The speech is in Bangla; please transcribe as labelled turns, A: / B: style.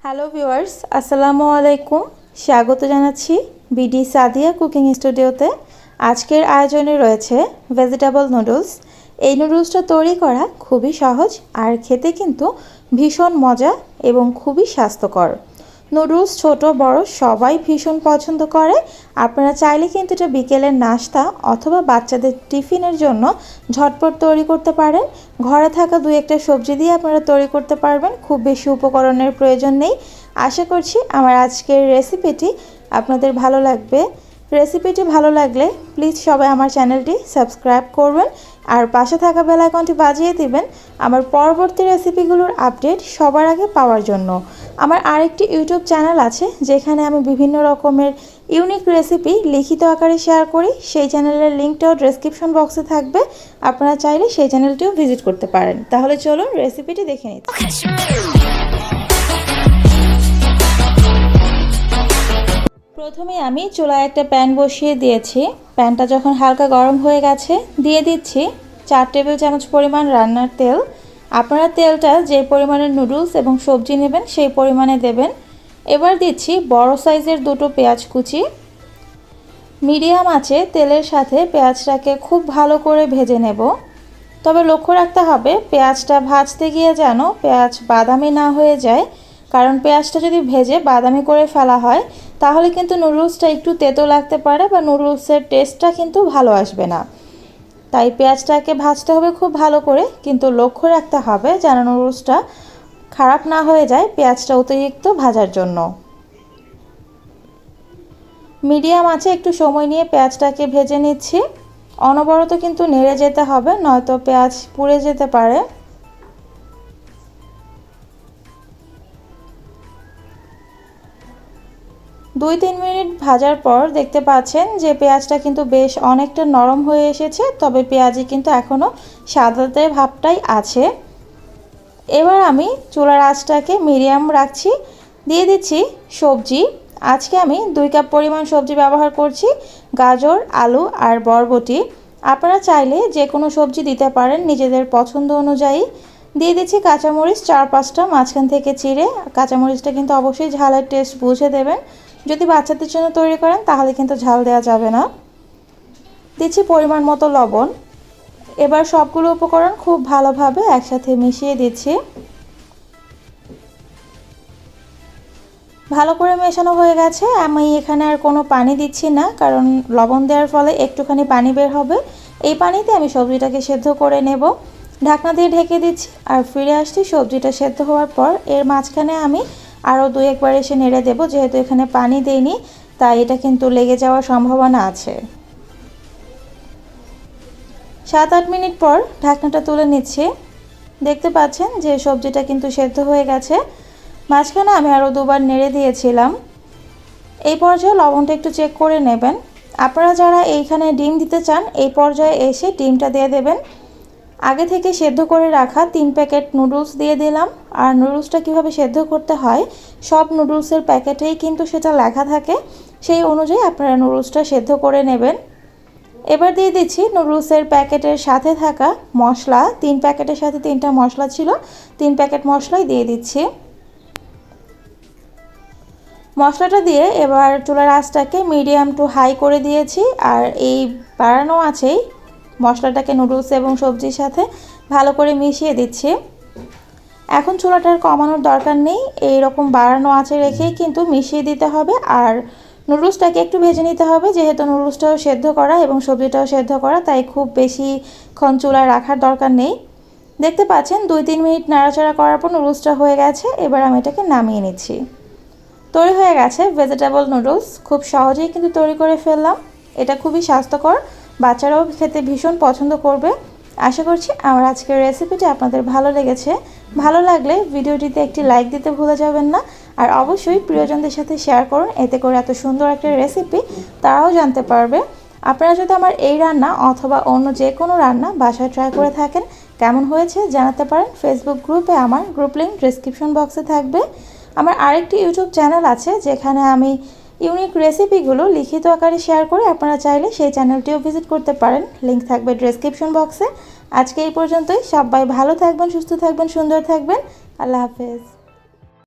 A: হ্যালো ভিউয়ার্স আসসালামু আলাইকুম স্বাগত জানাচ্ছি বিডি সাদিয়া কুকিং স্টুডিওতে আজকের আয়োজনে রয়েছে ভেজিটেবল নুডলস এই নুডলসটা তৈরি করা খুবই সহজ আর খেতে কিন্তু ভীষণ মজা এবং খুবই স্বাস্থ্যকর নুডলস ছোট, বড়, সবাই ভীষণ পছন্দ করে। আপনারা চাইলে কিন্তু এটা বিকেলের নাস্তা অথবা বাচ্চাদের টিফিনের জন্য ঝটপট তৈরি করতে পারেন। ঘরে থাকা দু একটা সবজি দিয়ে আপনারা তৈরি করতে পারবেন, খুব বেশি উপকরণের প্রয়োজন নেই। আশা করছি আমার আজকের রেসিপিটি আপনাদের ভালো লাগবে। রেসিপিটি ভালো লাগলে প্লিজ সবাই আমার চ্যানেলটি সাবস্ক্রাইব করবেন আর পাশে থাকা বেল আইকনটি বাজিয়ে দিবেন আমার পরবর্তী রেসিপিগুলোর আপডেট সবার আগে পাওয়ার জন্য। আমার আরেকটি ইউটিউব চ্যানেল আছে যেখানে আমি বিভিন্ন রকমের ইউনিক রেসিপি লিখিত আকারে শেয়ার করি। সেই চ্যানেলের লিঙ্কটাও ডেসক্রিপশন বক্সে থাকবে। আপনারা চাইলে সেই চ্যানেলটিও ভিজিট করতে পারেন। তাহলে চলুন রেসিপিটি দেখে নিচ্ছি প্রথমে আমি চুলায় একটা প্যান বসিয়ে দিয়েছি। প্যানটা যখন হালকা গরম হয়ে গেছে, দিয়ে দিচ্ছি চার টেবিল চামচ পরিমাণ রান্নার তেল। আপনারা তেলটা যে পরিমাণের নুডলস এবং সবজি নেবেন, সেই পরিমাণে দেবেন। এবার দিচ্ছি বড় সাইজের দুটো পেঁয়াজ কুচি। মিডিয়াম আছে তেলের সাথে পেঁয়াজটাকে খুব ভালো করে ভেজে নেব। তবে লক্ষ্য রাখতে হবে, পেঁয়াজটা ভাজতে গিয়ে যেন পেঁয়াজ বাদামি না হয়ে যায়। কারণ পেঁয়াজটা যদি ভেজে বাদামি করে ফেলা হয় তাহলে কিন্তু নুডলসটা একটু তেতো লাগতে পারে বা নুডলসের টেস্টটা কিন্তু ভালো আসবে না। তাই পেঁয়াজটাকে ভাজতে হবে খুব ভালো করে, কিন্তু লক্ষ্য রাখতে হবে যেন নুডলসটা খারাপ না হয়ে যায় পেঁয়াজটা অতিরিক্ত ভাজার জন্য। মিডিয়াম আছে, একটু সময় নিয়ে পেঁয়াজটাকে ভেজে নিচ্ছি। অনবরত কিন্তু নেড়ে যেতে হবে, নয়তো পেঁয়াজ পুড়ে যেতে পারে। দুই তিন মিনিট ভাজার পর দেখতে পাচ্ছেন যে পেঁয়াজটা কিন্তু বেশ অনেকটা নরম হয়ে এসেছে, তবে পেঁয়াজে কিন্তু এখনও সাদাতে ভাবটাই আছে। এবার আমি চুলার আঁচটাকে মিডিয়াম রাখছি, দিয়ে দিচ্ছি সবজি। আজকে আমি দুই কাপ পরিমাণ সবজি ব্যবহার করছি, গাজর, আলু আর বরবটি। আপনারা চাইলে যে কোনো সবজি দিতে পারেন নিজেদের পছন্দ অনুযায়ী। দিয়ে দিচ্ছি কাঁচামরিচ, চার পাঁচটা, মাঝখান থেকে চিড়ে। কাঁচামরিচটা কিন্তু অবশ্যই ঝালের টেস্ট বুঝে দেবেন। যদি বাচ্চাদের জন্য তৈরি করেন, তাহলে কিন্তু ঝাল দেওয়া যাবে না। দিচ্ছি পরিমাণ মতো লবণ। এবার সবগুলো উপকরণ খুব ভালোভাবে একসাথে মিশিয়ে দিচ্ছি। ভালো করে মেশানো হয়ে গেছে। আমি এখানে আর কোনো পানি দিচ্ছি না, কারণ লবণ দেওয়ার ফলে একটুখানি পানি বের হবে। এই পানিতে আমি সবজিটাকে সেদ্ধ করে নেব। ঢাকনা দিয়ে ঢেকে দিচ্ছি, আর ফিরে আসছি সবজিটা সেদ্ধ হওয়ার পর। এর মাঝখানে আমি আরও দু একবার এসে নেড়ে দেবো, যেহেতু এখানে পানি দেইনি, তাই এটা কিন্তু লেগে যাওয়ার সম্ভাবনা আছে। সাত আট মিনিট পর ঢাকনাটা তুলে নিচ্ছি। দেখতে পাচ্ছেন যে সবজিটা কিন্তু সেদ্ধ হয়ে গেছে। মাঝখানে আমি আরও দুবার নেড়ে দিয়েছিলাম। এই পর্যায়ে লবণটা একটু চেক করে নেবেন। আপনারা যারা এইখানে ডিম দিতে চান, এই পর্যায়ে এসে ডিমটা দিয়ে দেবেন। আগে থেকে সেদ্ধ করে রাখা তিন প্যাকেট নুডলস দিয়ে দিলাম। আর নুডলসটা কীভাবে সেদ্ধ করতে হয়, সব নুডলসের প্যাকেটেই কিন্তু সেটা লেখা থাকে। সেই অনুযায়ী আপনারা নুডলসটা সেদ্ধ করে নেবেন। এবার দিয়ে দিচ্ছি নুডলসের প্যাকেটের সাথে থাকা মশলা। তিন প্যাকেটের সাথে তিনটা মশলা ছিল, তিন প্যাকেট মশলাই দিয়ে দিচ্ছি। মশলাটা দিয়ে এবার চুলার আঁচটাকে মিডিয়াম টু হাই করে দিয়েছি। আর এই বাড়ানো আছেই মশলাটাকে নুডলস এবং সবজির সাথে ভালো করে মিশিয়ে দিচ্ছি। এখন চুলাটার কমানোর দরকার নেই এই রকম বাড়ানো আছে রেখেই কিন্তু মিশিয়ে দিতে হবে। আর নুডলসটাকে একটু ভেজে নিতে হবে, যেহেতু নুডলসটাও সেদ্ধ করা এবং সবজিটাও সেদ্ধ করা, তাই খুব বেশিক্ষণ চুলায় রাখার দরকার নেই। দেখতে পাচ্ছেন, দুই তিন মিনিট নাড়াচাড়া করার পর নুডলসটা হয়ে গেছে, এবার আমি এটাকে নামিয়ে নিচ্ছি। তৈরি হয়ে গেছে ভেজিটেবল নুডলস, খুব সহজেই কিন্তু তৈরি করে ফেললাম। এটা খুবই স্বাস্থ্যকর বাচ্চারাও খেতে ভীষণ পছন্দ করবে। আশা করছি আমার আজকের রেসিপিটি আপনাদের ভালো লেগেছে। ভালো লাগলে ভিডিওটিতে একটি লাইক দিতে ভুলে যাবেন না। আর অবশ্যই প্রিয়জনদের সাথে শেয়ার করুন, এতে করে এত সুন্দর একটা রেসিপি তারাও জানতে পারবে। আপনারা যদি আমার এই রান্না অথবা অন্য যে কোনো রান্না বাসায় ট্রাই করে থাকেন, কেমন হয়েছে জানাতে পারেন। ফেসবুক গ্রুপে আমার গ্রুপ লিঙ্ক ডিসক্রিপশন বক্সে থাকবে। আমার আরেকটি ইউটিউব চ্যানেল আছে, যেখানে আমি ইউনিক রেসিপিগুলো লিখিত আকারে শেয়ার করে আপনারা চাইলে সেই চ্যানেলটিও ভিজিট করতে পারেন। লিঙ্ক থাকবে ডিসক্রিপশন বক্সে। আজকে এই পর্যন্তই। সবাই ভালো থাকবেন, সুস্থ থাকবেন, সুন্দর থাকবেন। আল্লাহ হাফেজ।